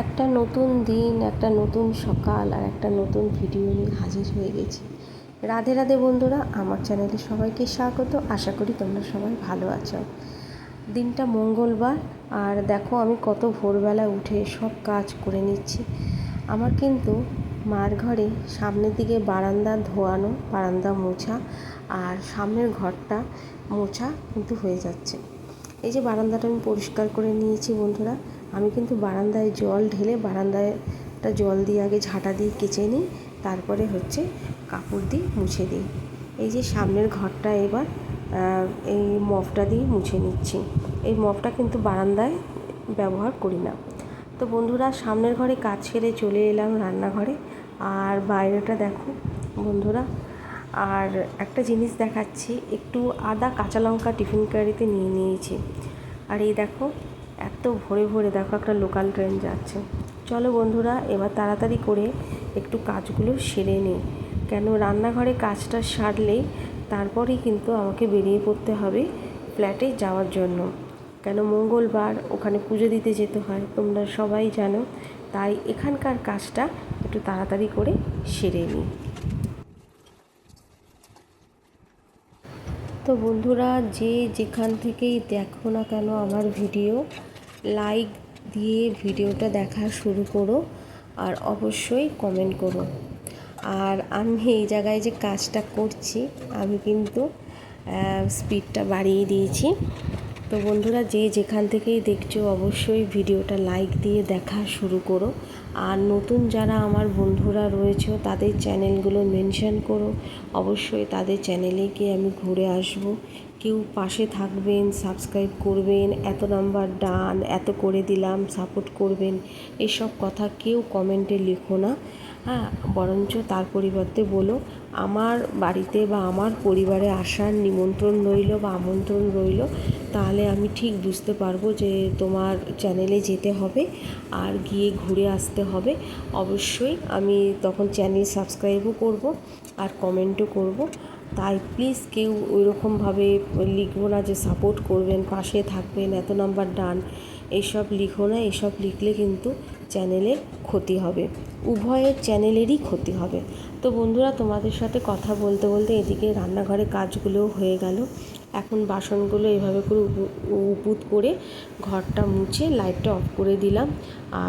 একটা নতুন দিন, একটা নতুন সকাল আর একটা নতুন ভিডিও নিয়ে হাজির হয়ে গেছি। রাধে রাধে বন্ধুরা, আমার চ্যানেলে সবাইকে স্বাগত। আশা করি তোমরা সবাই ভালো আছো। দিনটা মঙ্গলবার আর দেখো আমি কত ভোরবেলা উঠে সব কাজ করে নিচ্ছি। আমার কিন্তু মার ঘরে সামনের দিকে বারান্দা ধোয়ানো, বারান্দা মোছা আর সামনের ঘরটা মোছা কিন্তু হয়ে যাচ্ছে। এই যে বারান্দাটা আমি পরিষ্কার করে নিয়েছি বন্ধুরা আমি কিন্তু বারান্দায় জল ঢেলে বারান্দায়টা জল দিয়ে আগে ঝাঁটা দিয়ে কেচে নিই, তারপরে হচ্ছে কাপড় দিয়ে মুছে দিই। এই যে সামনের ঘরটা এবার এই মপটা দিয়ে মুছে নিচ্ছি। এই মপটা কিন্তু বারান্দায় ব্যবহার করি না। তো বন্ধুরা, সামনের ঘরে কাজ সেরে চলে এলাম রান্নাঘরে। আর বাইরেটা দেখো বন্ধুরা, আর একটা জিনিস দেখাচ্ছি, একটু আদা কাঁচা লঙ্কা টিফিন কারিতে নিয়ে নিয়েছি। আর এই দেখো এত ভোরে ভোরে দেখো একটা লোকাল ট্রেন যাচ্ছে। চলো বন্ধুরা, এবার তাড়াতাড়ি করে একটু কাজগুলো সেরে নিই। কেন রান্নাঘরে কাজটা সারলেই তারপরেই কিন্তু আমাকে বেরিয়ে পড়তে হবে ফ্ল্যাটে যাওয়ার জন্য। কেন মঙ্গলবার ওখানে পুজো দিতে যেতে হয়, তোমরা সবাই জানো। তাই এখানকার কাজটা একটু তাড়াতাড়ি করে সেরে নিই তো বন্ধুরা, যে যেখান থেকেই দেখো না কেন আমার ভিডিও লাইক দিয়ে ভিডিওটা দেখা শুরু করো আর অবশ্যই কমেন্ট করো। আর আমি এই জায়গায় যে কাজটা করছি, আমি কিন্তু স্পিডটা বাড়িয়ে দিয়েছি। তো বন্ধুরা, যে যেখান থেকেই দেখছ, অবশ্যই ভিডিওটা লাইক দিয়ে দেখা শুরু করো। আর নতুন যারা আমার বন্ধুরা রয়েছে, তাদের চ্যানেলগুলো মেনশন করো। অবশ্যই তাদের চ্যানেলে গিয়ে আমি ঘুরে আসব। কেউ পাশে থাকবেন, সাবস্ক্রাইব করবেন, এত নাম্বার ডান, এত করে দিলাম, সাপোর্ট করবেন, এসব কথা কেউ কমেন্টে লিখো না। হ্যাঁ বরঞ্চ তার পরিবর্তে বলো আমার বাড়িতে বা আমার পরিবারে আসার নিমন্ত্রণ রইল বা আমন্ত্রণ রইল, তাহলে আমি ঠিক বুঝতে পারব যে তোমার চ্যানেলে যেতে হবে আর গিয়ে ঘুরে আসতে হবে। অবশ্যই আমি তখন চ্যানেল সাবস্ক্রাইবও করব আর কমেন্টও করব। তাই প্লিজ কেউ ওইরকমভাবে লিখব না যে সাপোর্ট করবেন, পাশে থাকবেন, এত নাম্বার ডান এইসব লিখো না, এসব লিখলে কিন্তু চ্যানেলের ক্ষতি হবে। উভয়ের চ্যানেলেরই ক্ষতি হবে। তো বন্ধুরা, তোমাদের সাথে কথা বলতে বলতে এদিকে রান্নাঘরে কাজগুলোও হয়ে গেল। এখন বাসনগুলো এভাবে করে উপুত করে ঘরটা মুছে লাইটটা অফ করে দিলাম।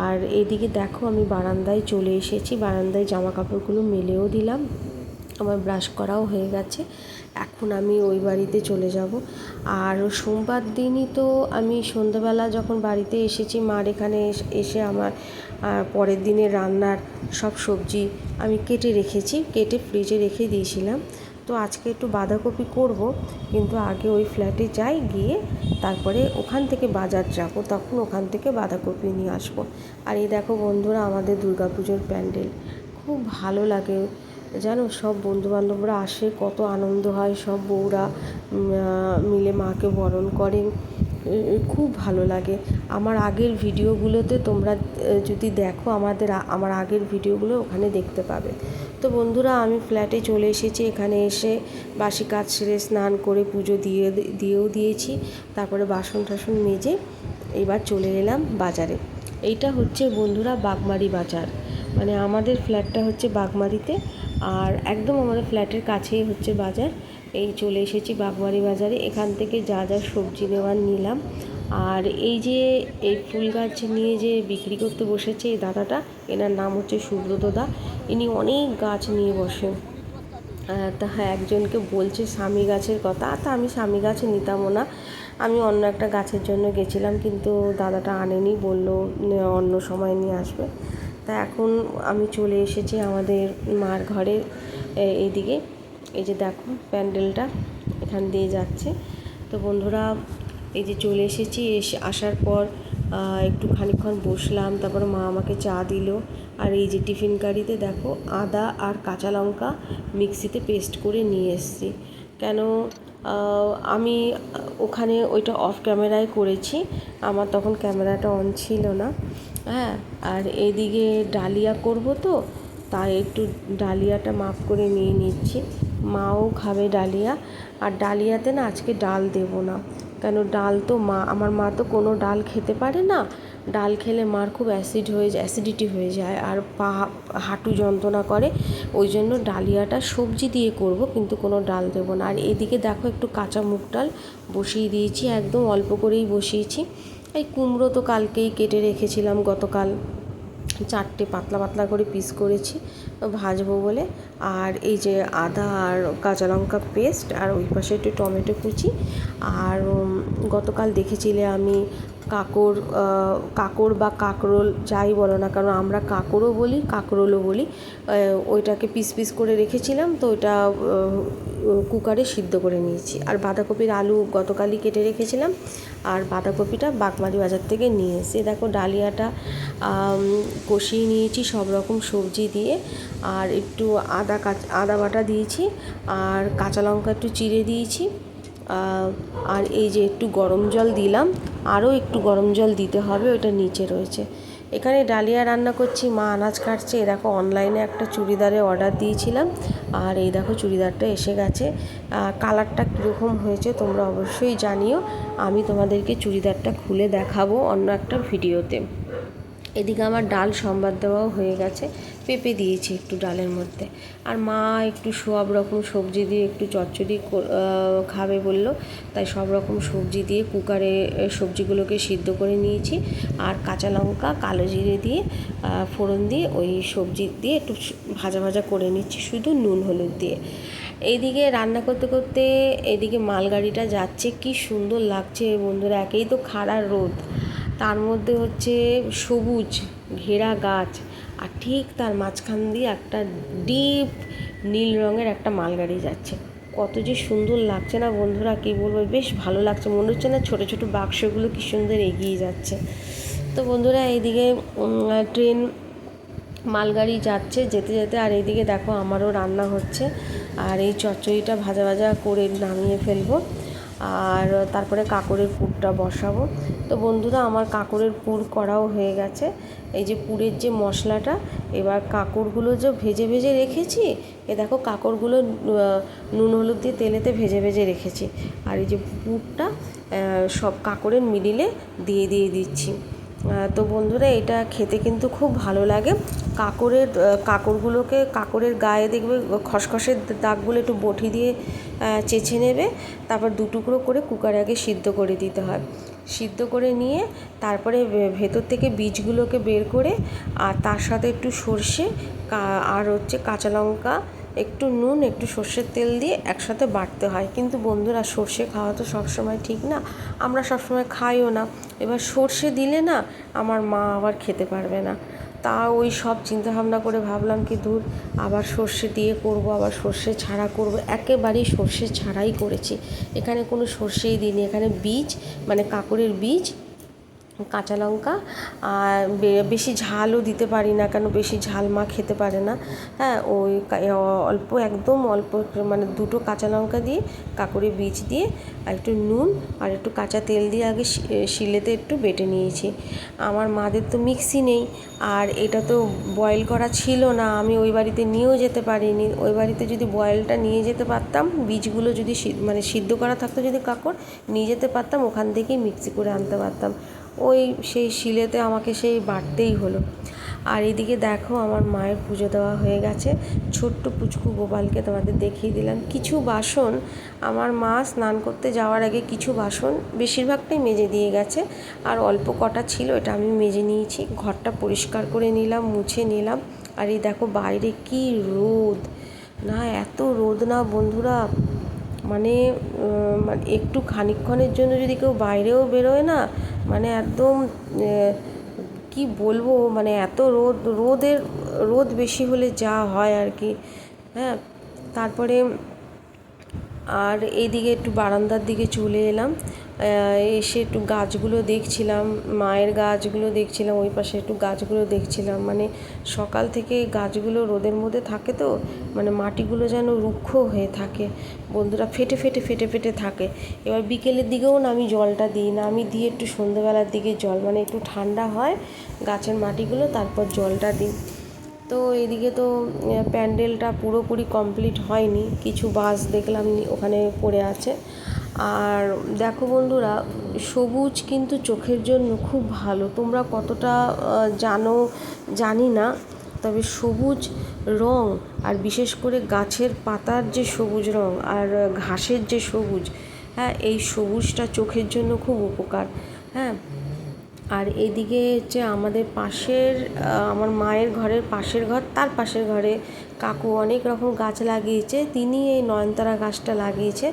আর এদিকে দেখো, আমি বারান্দায় চলে এসেছি। বারান্দায় জামা কাপড়গুলো মেলেও দিলাম। আমার ব্রাশ করাও হয়ে গেছে। এখন আমি ওই বাড়িতে চলে যাব। আর সোমবার দিনই তো আমি সন্ধ্যেবেলা যখন বাড়িতে এসেছি, মার এখানে এসে আমার পরের দিনের রান্নার সব সবজি আমি কেটে রেখেছি, কেটে ফ্রিজে রেখে দিয়েছিলাম। তো আজকে একটু বাঁধাকপি করব, কিন্তু আগে ওই ফ্ল্যাটে যাই গিয়ে তারপরে ওখান থেকে বাজার যাব, তখন ওখান থেকে বাঁধাকপি নিয়ে আসব। আর এই দেখো বন্ধুরা, আমাদের দুর্গাপুজোর প্যান্ডেল। খুব ভালো লাগে। জানো, সব বন্ধুবান্ধবরা আসে, কত আনন্দ হয়, সব বউরা মিলে মাকে বরণ করেন খুব ভালো লাগে। আমার আগের ভিডিওগুলোতে তোমরা যদি দেখো, আমাদের আমার আগের ভিডিওগুলো ওখানে দেখতে পাবে। তো বন্ধুরা, আমি ফ্ল্যাটে চলে এসেছি, এখানে এসে বাসি কাজ সেরে স্নান করে পুজো দিয়ে, দিয়েও দিয়েছি, তারপরে বাসন টাসন মেজে এবার চলে এলাম বাজারে। এইটা হচ্ছে বন্ধুরা বাগমারি বাজার। মানে আমাদের ফ্ল্যাটটা হচ্ছে বাগমারিতে। আর একদম আমাদের ফ্ল্যাটের কাছেই হচ্ছে বাজার। এই চলে এসেছি বাগমারি বাজারে। এখান থেকে যা যা সবজি নেওয়ার নিলাম। আর এই যে এই ফুল গাছ নিয়ে যে বিক্রি করতে বসেছে এই দাদাটা, এনার নাম হচ্ছে সুব্রত দা। ইনি অনেক গাছ নিয়ে বসেন তা হ্যাঁ একজনকে বলছে স্বামী গাছের কথা। তা আমি স্বামী গাছ নিতামও না। আমি অন্য একটা গাছের জন্য গেছিলাম, কিন্তু দাদাটা আনেনি, বলল অন্য সময় নিয়ে আসবে। তা এখন আমি চলে এসেছি আমাদের মার ঘরে এইদিকে। এই যে দেখো, প্যান্ডেলটা এখান দিয়ে যাচ্ছে। তো বন্ধুরা, এই যে চলে এসেছি, এসে আসার পর একটু খানিক্ষণ বসলাম, তারপর মা আমাকে চা দিল। আর এই যে টিফিন কারিতে দেখো, আদা আর কাঁচা লঙ্কা মিক্সিতে পেস্ট করে নিয়ে এসেছি। কেন আমি ওখানে ওইটা অফ ক্যামেরায় করেছি। আমার তখন ক্যামেরাটা অন ছিল না। হ্যাঁ আর এদিকে ডালিয়া করব তো, তাই একটু ডালিয়াটা মাপ করে নিয়ে নিচ্ছি। মাও খাবে ডালিয়া। আর ডালিয়াতে না আজকে ডাল দেব না। কেন, ডাল তো মা, আমার মা তো কোনো ডাল খেতে পারে না। ডাল খেলে মার খুব অ্যাসিড হয়ে যায়, অ্যাসিডিটি হয়ে যায় আর পা, হাঁটু যন্ত্রণা করে। ওই জন্য ডালিয়াটা সবজি দিয়ে করব, কিন্তু কোনো ডাল দেব না। আর এদিকে দেখো একটু কাঁচা মুগ ডাল বসিয়ে দিয়েছি, একদম অল্প করেই বসিয়েছি। এই কুমড়ো তো কালকেই কেটে রেখেছিলাম গতকাল। চারটে পাতলা পাতলা করে পিস করেছি, ভাজবো বলে। আর এই যে আদা আর কাঁচা লঙ্কা পেস্ট আর ওই পাশে একটু টমেটো কুচি। আর গতকাল দেখেছিলে আমি কাকর কাকর বা কাকরোল যাই বলো না কারণ আমরা কাকরও বলি, কাকরোলও বলি। ওইটাকে পিস পিস করে রেখেছিলাম, তো ওইটা কুকারে সিদ্ধ করে নিয়েছি। আর বাঁধাকপির আলু গতকালই কেটে রেখেছিলাম, আর বাঁধাকপিটা বাগমারি বাজার থেকে নিয়ে এসে দেখো ডালিয়াটা কষিয়ে নিয়েছি, সব রকম সবজি দিয়ে। আর একটু আদা কাঁচা আদা বাটা দিয়েছি, আর কাঁচা লঙ্কা একটু চিড়ে দিয়েছি। আর এই যে একটু গরম জল দিলাম, আরও একটু গরম জল দিতে হবে, ওটা নিচে রয়েছে। এখানে ডালিয়া রান্না করছি, মা আনাজ কাটছে। এ দেখো অনলাইনে একটা চুড়িদারে অর্ডার দিয়েছিলাম। আর এই দেখো, চুড়িদারটা এসে গেছে। কালারটা কীরকম হয়েছে, তোমরা অবশ্যই জানিও। আমি তোমাদেরকে চুড়িদারটা খুলে দেখাবো অন্য একটা ভিডিওতে এদিকে আমার ডাল সম্বাদ দেওয়াও হয়ে গেছে। পেঁপে দিয়েছি একটু ডালের মধ্যে। আর মা একটু সব রকম সবজি দিয়ে একটু চচ্চড়ি খাবে বলল। তাই সব রকম সবজি দিয়ে কুকারে সবজিগুলোকে সিদ্ধ করে নিয়েছি। আর কাঁচা লঙ্কা, কালো জিরে দিয়ে ফোড়ন দিয়ে ওই সবজি দিয়ে একটু ভাজা ভাজা করে নিচ্ছি শুধু নুন, হলুদ দিয়ে। এইদিকে রান্না করতে করতে এদিকে মালগাড়িটা যাচ্ছে। কি সুন্দর লাগছে বন্ধুরা। একেই তো খাড়া রোদ। তার মধ্যে হচ্ছে সবুজ ঘেরা গাছ আর ঠিক তার মাঝখান দিয়ে একটা ডিপ নীল রঙের একটা মালগাড়ি যাচ্ছে। কত যে সুন্দর লাগছে না বন্ধুরা, কী বলব? বেশ ভালো লাগছে। মনে হচ্ছে না ছোটো ছোটো বাক্সগুলো কী সুন্দর এগিয়ে যাচ্ছে। তো বন্ধুরা, এইদিকে ট্রেন মালগাড়ি যাচ্ছে যেতে যেতে আর এইদিকে দেখো আমারও রান্না হচ্ছে। আর এই চচ্চড়িটা ভাজা ভাজা করে নামিয়ে ফেলব। আর তারপরে কাকরের পুরটা বসাবো। তো বন্ধুরা, আমার কাকরের পুর করাও হয়ে গেছে। এই যে পুরের যে মশলাটা, এবার কাকরগুলো যে ভেজে ভেজে রেখেছি, এ দেখো কাকরগুলো নুন হলুদ দিয়ে তেলেতে ভেজে ভেজে রেখেছি। আর এই যে পুরটা সব কাকরের মিডিলে দিয়ে দিয়ে দিচ্ছি। তো বন্ধুরা, এটা খেতে কিন্তু খুব ভালো লাগে। কাকরের কাকরগুলোকে কাকরের গায়ে দেখবে খসখসের দাগগুলো একটু বটি দিয়ে চেঁচে নেবে। তারপর দু টুকরো করে কুকারে আগে সিদ্ধ করে দিতে হয়। সিদ্ধ করে নিয়ে তারপরে ভেতর থেকে বীজগুলোকে বের করে, আর তার সাথে একটু সর্ষে আর হচ্ছে কাঁচা লঙ্কা একটু নুন, একটু সর্ষের তেল দিয়ে একসাথে বাটতে হয়। কিন্তু বন্ধুরা, সর্ষে খাওয়া তো সবসময় ঠিক না। আমরা সবসময় খাইও না। এবার সর্ষে দিলে না, আমার মা আবার খেতে পারবে না। তা ওই সব চিন্তাভাবনা করে ভাবলাম কি দূর আবার সর্ষে দিয়ে করব, আবার সর্ষে ছাড়া করব। একেবারেই সর্ষে ছাড়াই করেছি। এখানে কোনো সর্ষেই দিইনি। এখানে বীজ মানে কাকরের বীজ কাঁচা লঙ্কা আর বেশি ঝালও দিতে পারি না, কেন বেশি ঝাল মা খেতে পারে না। হ্যাঁ ওই অল্প, একদম অল্প মানে দুটো কাঁচা লঙ্কা দিয়ে, কাকুরে বীজ দিয়ে, আর একটু নুন আর একটু কাঁচা তেল দিয়ে আগে শিলেতে একটু বেটে নিয়েছি। আমার মাদের তো মিক্সি নেই, আর এটা তো বয়েল করা ছিল না, আমি ওই বাড়িতে নিয়েও যেতে পারিনি। ওই বাড়িতে যদি বয়েলটা নিয়ে যেতে পারতাম, বীজগুলো যদি মানে সিদ্ধ করা থাকতো যদি কাকর, নিয়ে যেতে পারতাম, ওখান থেকেই মিক্সি করে আনতে পারতাম। ওই সেই শিলেতে আমাকে সেই বাড়তেই হলো। আর এদিকে দেখো আমার মায়ের পুজো দেওয়া হয়ে গেছে। ছোট্ট পুচকু গোপালকে তোমাদের দেখিয়ে দিলাম। কিছু বাসন, আমার মা স্নান করতে যাওয়ার আগে কিছু বাসন বেশিরভাগটাই মেজে দিয়ে গেছে। আর অল্প কটা ছিল, এটা আমি মেজে নিয়েছি। ঘরটা পরিষ্কার করে নিলাম, মুছে নিলাম। আর এই দেখো বাইরে কি রোদ। না, এত রোদ না বন্ধুরা। মানে মানে একটু খানিকক্ষণের জন্য যদি কেউ বাইরেও বেরোয় না মানে একদম কি বলব মানে এত রোদ, রোদের, রোদ বেশি হলে যা হয় আর কি হ্যাঁ? তারপরে আর এইদিকে একটু বারান্দার দিকে চলে এলাম। এসে একটু গাছগুলো দেখছিলাম, মায়ের গাছগুলো দেখছিলাম, ওই পাশে একটু গাছগুলো দেখছিলাম। মানে সকাল থেকে গাছগুলো রোদের মধ্যে থাকে তো মানে মাটিগুলো যেন রুক্ষ হয়ে থাকে। বন্ধুরা ফেটে ফেটে ফেটে ফেটে থাকে। এবার বিকেলের দিকেও না আমি জলটা দিই না, আমি দিয়ে একটু সন্ধ্যেবেলার দিকে জল। মানে একটু ঠান্ডা হয় গাছের মাটিগুলো, তারপর জলটা দিই। তো এদিকে তো প্যান্ডেলটা পুরোপুরি কমপ্লিট হয়নি, কিছু বাস দেখলাম ওখানে পড়ে আছে। আর দেখো বন্ধুরা, সবুজ কিন্তু চোখের জন্য খুব ভালো, তোমরা কতটা জানো জানি না, তবে সবুজ রং আর বিশেষ করে গাছের পাতার যে সবুজ রং আর ঘাসের যে সবুজ হ্যাঁ এই সবুজটা চোখের জন্য খুব উপকার হ্যাঁ। আর এদিকে হচ্ছে আমাদের পাশের আমার মায়ের ঘরের পাশের ঘর, তার পাশের ঘরে কাকু অনেক রকম গাছ লাগিয়েছে, তিনি এই নয়নতারা গাছটা লাগিয়েছে।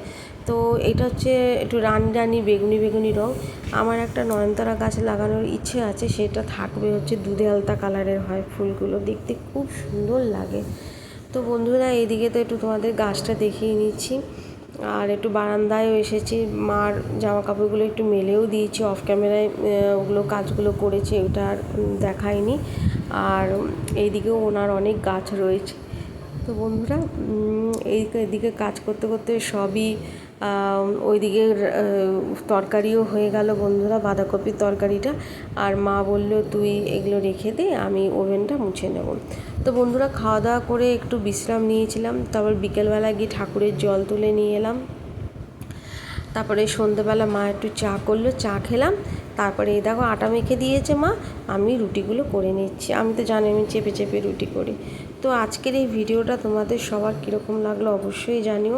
তো এটা হচ্ছে একটু রানি রানি, বেগুনি বেগুনি রং। আমার একটা নয়নতারা গাছ লাগানোর ইচ্ছে আছে, সেটা থাকবে হচ্ছে দুধে আলতা কালারের হয় ফুলগুলো, দেখতে খুব সুন্দর লাগে। তো বন্ধুরা, এইদিকে তো একটু তোমাদের গাছটা দেখিয়ে নিচ্ছি। আর একটু বারান্দায়ও এসেছি। মার জামা কাপড়গুলো একটু মেলেও দিয়েছি অফ ক্যামেরায় ওগুলো কাজগুলো করেছি, ওটা আর দেখায়নি আর এইদিকেও ওনার অনেক গাছ রয়েছে। তো বন্ধুরা এইদিকে এই এদিকে কাজ করতে করতে সবই ওইদিকে তরকারিও হয়ে গেল বন্ধুরা, বাঁধাকপির তরকারিটা। আর মা বলল, তুই এগুলো রেখে দে, আমি ওভেনটা মুছে নেব। তো বন্ধুরা, খাওয়া দাওয়া করে একটু বিশ্রাম নিয়েছিলাম। তারপর বিকেলবেলা গিয়ে ঠাকুরের জল তুলে নিয়ে এলাম। তারপরে সন্ধেবেলা মা একটু চা করল, চা খেলাম। তারপরে এই দেখো আটা মেখে দিয়েছে মা, আমি রুটিগুলো করে নিচ্ছি। আমি তো জানি আমি চেপে চেপে রুটি করি। তো আজকের এই ভিডিওটা তোমাদের সবার কীরকম লাগল অবশ্যই জানিও।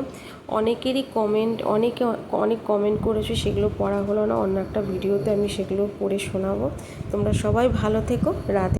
অনেকেরই কমেন্ট অনেকে অনেক কমেন্ট করেছ, সেগুলো পড়া হলো না, অন্য একটা ভিডিওতে আমি সেগুলো পড়ে শোনাবো। তোমরা সবাই ভালো থেকো, রাধে